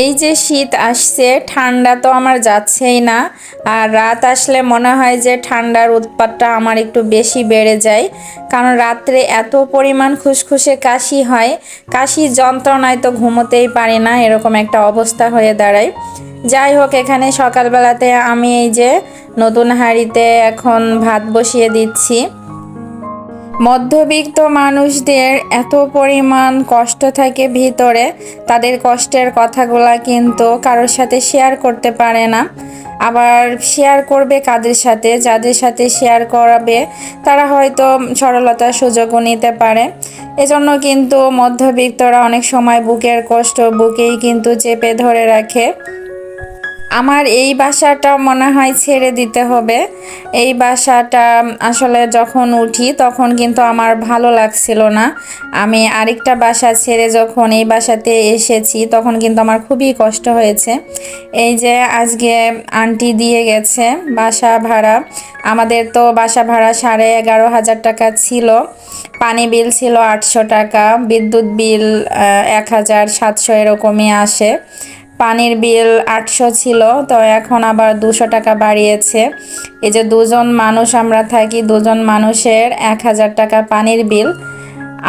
এই যে শীত আসছে, ঠান্ডা তো আমার যাচ্ছেই না। আর রাত আসলে মনে হয় যে ঠান্ডার উৎপাতটা আমার একটু বেশি বেড়ে যায়। কারণ রাত্রে এত পরিমাণ খুসখুসে কাশি হয়। কাশি যন্ত্রণায় তো ঘুমোতেই পারি না, এরকম একটা অবস্থা হয়ে দাঁড়ায়। যাই হোক, এখানে সকালবেলাতে আমি এই যে নতুন হাঁড়িতে এখন ভাত বসিয়ে দিচ্ছি। মধ্যবিত্ত মানুষদের এত পরিমাণ কষ্ট থাকে ভিতরে, তাদের কষ্টের কথাগুলা কিন্তু কারোর সাথে শেয়ার করতে পারে না। আবার শেয়ার করবে কাদের সাথে? যাদের সাথে শেয়ার করাবে, তারা হয়তো সরলতার সুযোগও নিতে পারে। এজন্য কিন্তু মধ্যবিত্তরা অনেক সময় বুকের কষ্ট বুকেই কিন্তু চেপে ধরে রাখে। আমার এই বাসাটা মনে হয় ছেড়ে দিতে হবে। এই বাসাটা আসলে যখন উঠি তখন কিন্তু আমার ভালো লাগছিল না। আমি আরেকটা বাসা ছেড়ে যখন এই বাসাতে এসেছি তখন কিন্তু আমার খুবই কষ্ট হয়েছে। এই যে আজকে আন্টি দিয়ে গেছে বাসা ভাড়া। আমাদের তো বাসা ভাড়া সাড়ে এগারো হাজার টাকা ছিল। পানি বিল ছিল আটশো টাকা, বিদ্যুৎ বিল এক হাজার সাতশো এরকমই আসে। পানির বিল আটশো ছিল, তো এখন আবার দুশো টাকা বাড়িয়েছে। এই যে দুজন মানুষ আমরা থাকি, দুজন মানুষের এক হাজার টাকা পানির বিল।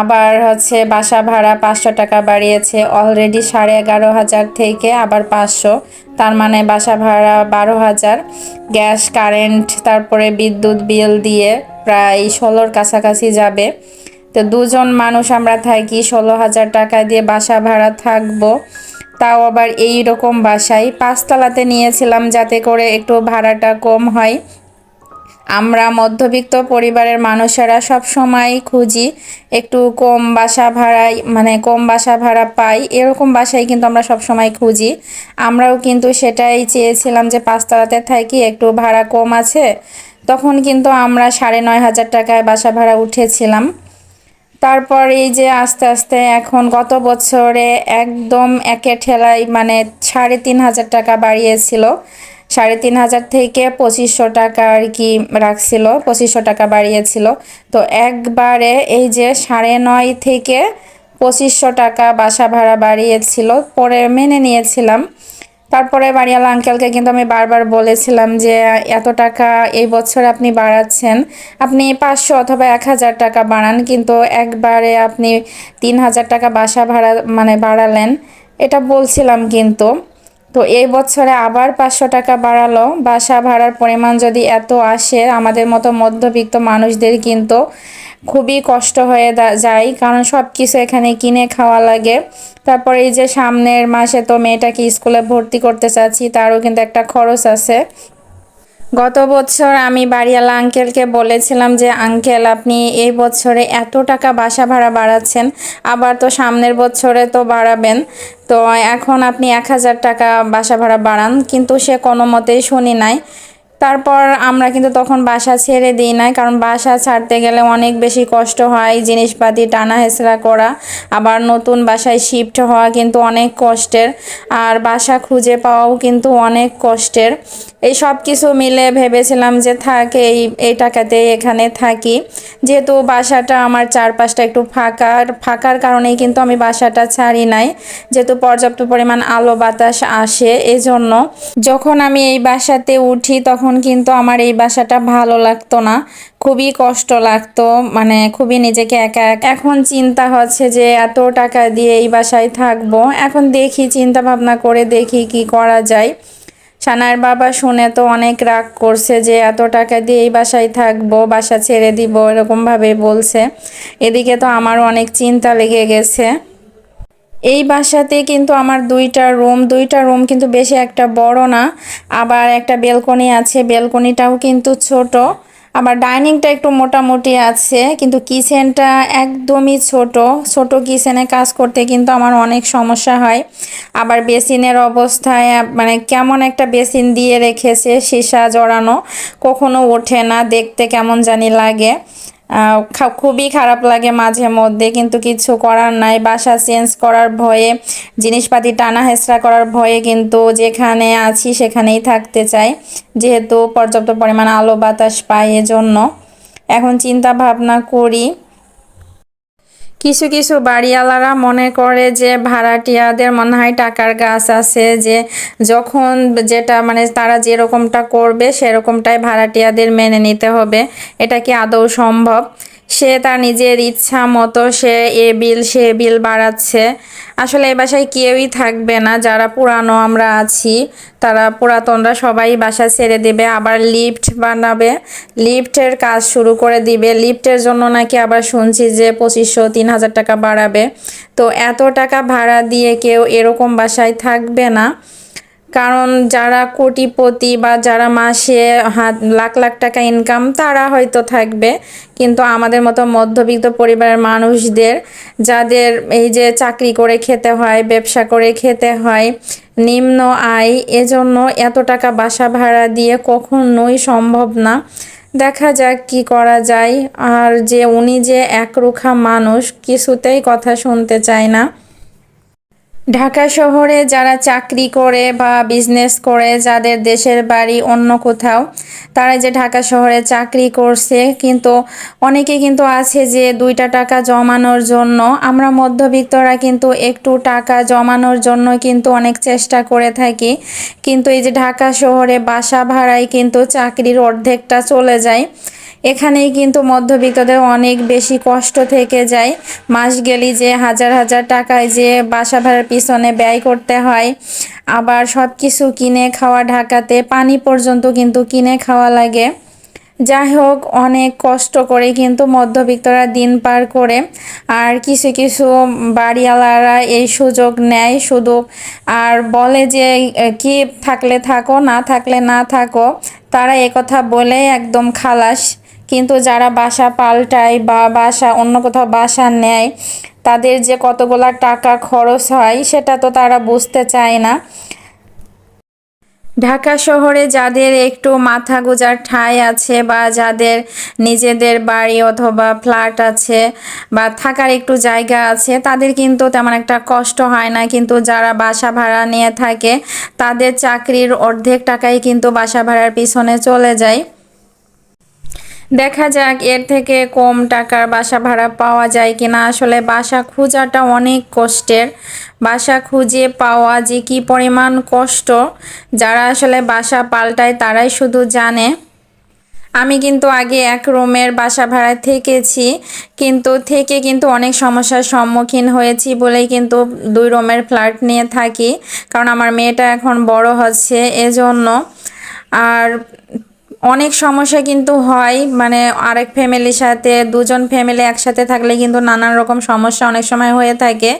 আবার হচ্ছে বাসা ভাড়া পাঁচশো টাকা বাড়িয়েছে অলরেডি সাড়ে এগারো হাজার থেকে আবার পাঁচশো। তার মানে বাসা ভাড়া বারো হাজার। গ্যাস, কারেন্ট, তারপরে বিদ্যুৎ বিল দিয়ে প্রায় ষোলোর কাছাকাছি যাবে। তো দুজন মানুষ আমরা থাকি, ষোলো হাজার টাকা দিয়ে বাসা ভাড়া থাকব। তাও আবার এই রকম বাসায় পাঁচতলাতে নিয়েছিলাম যাতে করে একটু ভাড়াটা কম হয়। আমরা মধ্যবিত্ত পরিবারের মানুষেরা সব সময় খুঁজি, একটু কম বাসা ভাড়ায় মানে কম বাসা ভাড়া পাই, এরকম বাসায় কিন্তু আমরা সব সময় খুঁজি। আমরাও কিন্তু সেটাই চেয়েছিলাম যে পাঁচতলাতে থাকি, একটু ভাড়া কম আছে। তখন কিন্তু আমরা সাড়ে নয় হাজার টাকায় বাসা ভাড়া উঠেছিলাম। তারপর এই যে আস্তে আস্তে এখন গত বছরে একদম একে ঠেলায় মানে সাড়ে তিন হাজার টাকা বাড়িয়েছিল। সাড়ে তিন হাজার থেকে পঁচিশশো টাকা আর কি রাখছিল, পঁচিশশো টাকা বাড়িয়েছিল। তো একবারে এই যে সাড়ে নয় থেকে পঁচিশশো টাকা বাসা ভাড়া বাড়িয়েছিল, পরে মেনে নিয়েছিলাম। তারপরে বাড়িওয়ালা আঙ্কেলকে কিন্তু আমি বারবার বলেছিলাম যে, এত টাকা এই বছর আপনি বাড়াচ্ছেন। আপনি পাঁচশো অথবা এক হাজার টাকা বাড়ান, কিন্তু একবারে আপনি তিন হাজার টাকা বাসা ভাড়া মানে বাড়ালেন। এটা বলছিলাম কিন্তু। তো এই বছরে আবার পাঁচশো টাকা বাড়ালো। বাসা ভাড়ার পরিমাণ যদি এত আসে, আমাদের মতো মধ্যবিত্ত মানুষদের কিন্তু খুবই কষ্ট হয়ে যায়। কারণ সব কিছু এখানে কিনে খাওয়া লাগে। তারপরে এই যে সামনের মাসে তো মেয়েটাকে স্কুলে ভর্তি করতে চাচ্ছি, তারও কিন্তু একটা খরচ আছে। গত বছর আমি বাড়িওয়ালা আঙ্কেলকে বলেছিলাম যে, আঙ্কেল, আপনি এই বছরে এত টাকা বাসা ভাড়া বাড়াচ্ছেন, আবার তো সামনের বছরে তো বাড়াবেন। তো এখন আপনি এক হাজার টাকা বাসা ভাড়া বাড়ান। কিন্তু সে কোনো মতেই শুনি নাই। তারপর আমরা কিন্তু তখন বাসা ছেড়ে দিই না কারণ বাসা ছাড়তে গেলে অনেক বেশি কষ্ট হয় জিনিসপাতি টানা হেঁচড়া করা, আবার নতুন বাসায় শিফট হওয়া কিন্তু অনেক কষ্টের, আর বাসা খুঁজে পাওয়াও কিন্তু অনেক কষ্টের। এই সব কিছু মিলে ভেবেছিলাম যে থাকে, এই এই টাকাতে এখানে থাকি। যেহেতু বাসাটা আমার চারপাশটা একটু ফাঁকার ফাঁকার কারণেই কিন্তু আমি বাসাটা ছাড়ি নাই, যেহেতু পর্যাপ্ত পরিমাণ আলো বাতাস আসে, এজন্য। যখন আমি এই বাসাতে উঠি তখন কিন্তু আমার এই বাসাটা ভালো লাগতো না। খুবই কষ্ট লাগতো মানে খুবই নিজেকে একা এখন চিন্তা হচ্ছে যে এত টাকা দিয়ে এই বাসায় থাকব। এখন দেখি চিন্তা ভাবনা করে দেখি কি করা যায়। সানার বাবা শুনে তো অনেক রাগ করছে যে এত টাকা দিয়ে এই বাসায় থাকব, বাসা ছেড়ে দিব, এরকমভাবে বলছে। এদিকে তো আমারও অনেক চিন্তা লেগে গেছে। এই বাসাতে কিন্তু আমার দুইটা রুম দুইটা রুম কিন্তু বেশি একটা বড় না। আবার একটা বেলকনি আছে, বেলকনিটাও কিন্তু ছোট। আবার ডাইনিংটা একটু মোটামুটি আছে, কিন্তু কিচেনটা একদমই ছোট। ছোট কিচেনে কাজ করতে কিন্তু আমার অনেক সমস্যা হয়। আবার বেসিনের অবস্থায় মানে কেমন একটা বেসিন দিয়ে রেখেছে, সীসা জড়ানো, কখনো ওঠে না, দেখতে কেমন জানি লাগে। খুবই খারাপ লাগে মাঝে মধ্যে, কিন্তু কিছু করার নাই। বাসা চেঞ্জ করার ভয়ে, জিনিসপাতি টানা হেঁচড়া করার ভয়ে কিন্তু যেখানে আছি সেখানেই থাকতে চাই। যেহেতু পর্যাপ্ত পরিমাণ আলো বাতাস পাই, এজন্য। এখন চিন্তা ভাবনা করি কিছু কিছু বাড়িওয়ালারা মনে করে যে ভাড়াটিয়াদের মনে হয় টাকার গাছ আছে, যে যখন যেটা মানে তারা যেরকমটা করবে সেরকমটাই ভাড়াটিয়াদের মেনে নিতে হবে। এটা কি আদৌ সম্ভব? সে তার নিজের ইচ্ছা মতো সে এ বিল, সে বিল বাড়াচ্ছে। আসলে এ বাসায় কেউই থাকবে না, যারা পুরানো আমরা আছি, তারা পুরাতনরা সবাই বাসা ছেড়ে দেবে, আবার লিফট বানাবে। লিফটের কাজ শুরু করে দিবে। লিফটের জন্য নাকি আবার শুনছি যে পঁচিশশো, তিন হাজার টাকা বাড়াবে। তো এত টাকা ভাড়া দিয়ে কেউ এরকম বাসায় থাকবে না। কারণ যারা কোটিপতি বা যারা মাসে হাত, লাখ লাখ টাকা ইনকাম তারা হয়তো থাকবে। কিন্তু আমাদের মতো মধ্যবিত্ত পরিবারের মানুষদের, যাদের এই যে চাকরি করে খেতে হয়, ব্যবসা করে খেতে হয়, নিম্ন আয়, এজন্য এত টাকা বাসা ভাড়া দিয়ে কখনোই সম্ভব না। দেখা যাক কি করা যায়। আর যে উনি যে একরুখা মানুষ, কিছুতেই কথা শুনতে চায় না। ঢাকা শহরে যারা চাকরি করে বা বিজনেস করে, যাদের দেশের বাড়ি অন্য কোথাও, তারা যে ঢাকা শহরে চাকরি করছে, কিন্তু অনেকে কিন্তু আছে যে দুইটা টাকা জমানোর জন্য, আমরা মধ্যবিত্তরা কিন্তু একটু টাকা জমানোর জন্য কিন্তু অনেক চেষ্টা করে থাকি, কিন্তু এই যে ঢাকা শহরে বাসা ভাড়ায় কিন্তু চাকরির অর্ধেকটা চলে যায়। এখানেই কিন্তু মধ্যবিত্তদের অনেক বেশি কষ্ট থেকে যায়। মাস গেলেই যে হাজার হাজার টাকায় যে বাসা ভাড়ার পিছনে ব্যয় করতে হয়, আবার সব কিছু কিনে খাওয়া ঢাকাতে পানি পর্যন্ত কিন্তু কিনে খাওয়া লাগে। যাই হোক, অনেক কষ্ট করে কিন্তু মধ্যবিত্তরা দিন পার করে, আর কিছু কিছু বাড়িওয়ালারা এই সুযোগ নেয় শুধু। আর বলে যে কি থাকলে থাকো, না থাকলে না থাকো, তারা কথা বলে একদম খালাস। কিন্তু যারা বাসা পাল্টায় বা বাসা অন্য কোথাও বাসা নেয়, তাদের যে কতগুলা টাকা খরচ হয়, সেটা তো তারা বুঝতে চায় না। ঢাকা শহরে যাদের একটু মাথা গোজার ঠাঁই আছে বা যাদের নিজেদের বাড়ি অথবা ফ্ল্যাট আছে বা থাকার একটু জায়গা আছে, তাদের কিন্তু তেমন একটা কষ্ট হয় না। কিন্তু যারা বাসা ভাড়া নিয়ে থাকে, তাদের চাকরির অর্ধেক টাকাই কিন্তু বাসা ভাড়ার পিছনে চলে যায়। দেখা যাক এর থেকে কম টাকার বাসা ভাড়া পাওয়া যায় কিনা। আসলে বাসা খোঁজাটা অনেক কষ্টের। বাসা খুঁজে পাওয়া যে কি পরিমাণ কষ্ট, যারা আসলে বাসা পাল্টায় তারাই শুধু জানে। আমি কিন্তু আগে এক রুমের বাসা ভাড়ায় থেকেছি, কিন্তু থেকে কিন্তু অনেক সমস্যার সম্মুখীন হয়েছি বলেই কিন্তু দুই রুমের ফ্ল্যাট নিয়ে থাকি, কারণ আমার মেয়েটা এখন বড় হচ্ছে, এজন্য। আর অনেক সমস্যা কিন্তু হয় মানে আরেক ফ্যামিলির সাথে, দুজন ফ্যামিলি একসাথে থাকলে কিন্তু নানান রকম সমস্যা অনেক সময় হয়ে থাকে।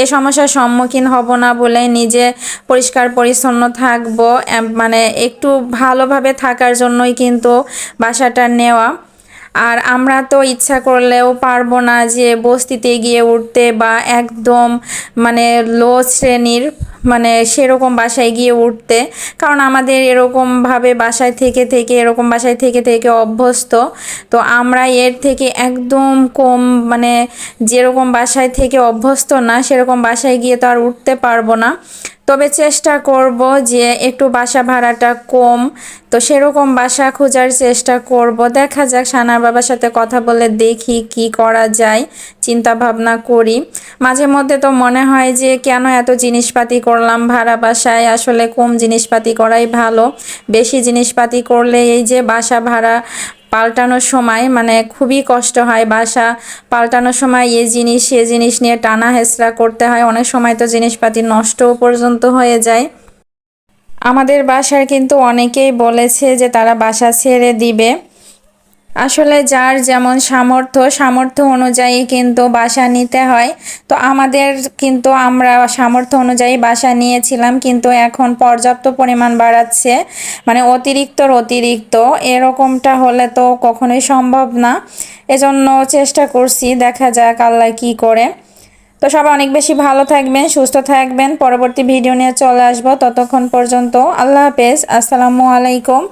এই সমস্যার সম্মুখীন হব না বলে নিজে পরিষ্কার পরিচ্ছন্ন থাকব মানে একটু ভালোভাবে থাকার জন্যই কিন্তু বাসাটা নেওয়া। আর আমরা তো ইচ্ছা করলেও পারব না যে বস্তিতে গিয়ে উঠতে বা একদম মানে লো শ্রেণির মানে সেরকম বাসায় গিয়ে উঠতে। কারণ আমাদের এরকমভাবে বাসায় থেকে থেকে, এরকম বাসায় থেকে থেকে অভ্যস্ত। তো আমরা এর থেকে একদম কম মানে যেরকম বাসায় থেকে অভ্যস্ত না, সেরকম বাসায় গিয়ে তো আর উঠতে পারব না। তবে চেষ্টা করব যে একটু বাসা ভাড়াটা কম। তো সেরকম বাসা খোঁজার চেষ্টা করব। দেখা যাক সানার বাবার সাথে কথা বলে দেখি কি করা যায় চিন্তা ভাবনা করি। মাঝে মধ্যে তো মনে হয় যে কেন এত জিনিসপাতি করলাম ভাড়া বাসায়। আসলে কম জিনিসপাতি করাই ভালো। বেশি জিনিসপাতি করলে এই যে বাসা ভাড়া পাল্টানোর সময় মানে খুবই কষ্ট হয়। বাসা পাল্টানোর সময় এ জিনিস, সে জিনিস নিয়ে টানা হেঁচড়া করতে হয়। অনেক সময় তো জিনিসপাতি নষ্টও পর্যন্ত হয়ে যায়। আমাদের বাসার কিন্তু অনেকেই বলেছে যে তারা বাসা ছেড়ে দিবে। আসলে যার যেমন সামর্থ্য সামর্থ্য অনুযায়ী কিন্তু বাসা নিতে হয়। তো আমাদের কিন্তু আমরা সামর্থ্য অনুযায়ী বাসা নিয়েছিলাম, কিন্তু এখন পর্যাপ্ত পরিমাণ বাড়াচ্ছে। মানে অতিরিক্তর অতিরিক্ত, এরকমটা হলে তো কখনোই সম্ভব না। এজন্য চেষ্টা করছি, দেখা যাক আল্লাহ কী করে। তো সবাই অনেক বেশি ভালো থাকবেন, সুস্থ থাকবেন। পরবর্তী ভিডিও নিয়ে চলে আসব। ততক্ষণ পর্যন্ত আল্লাহ হাফেজ। আসসালামু আলাইকুম।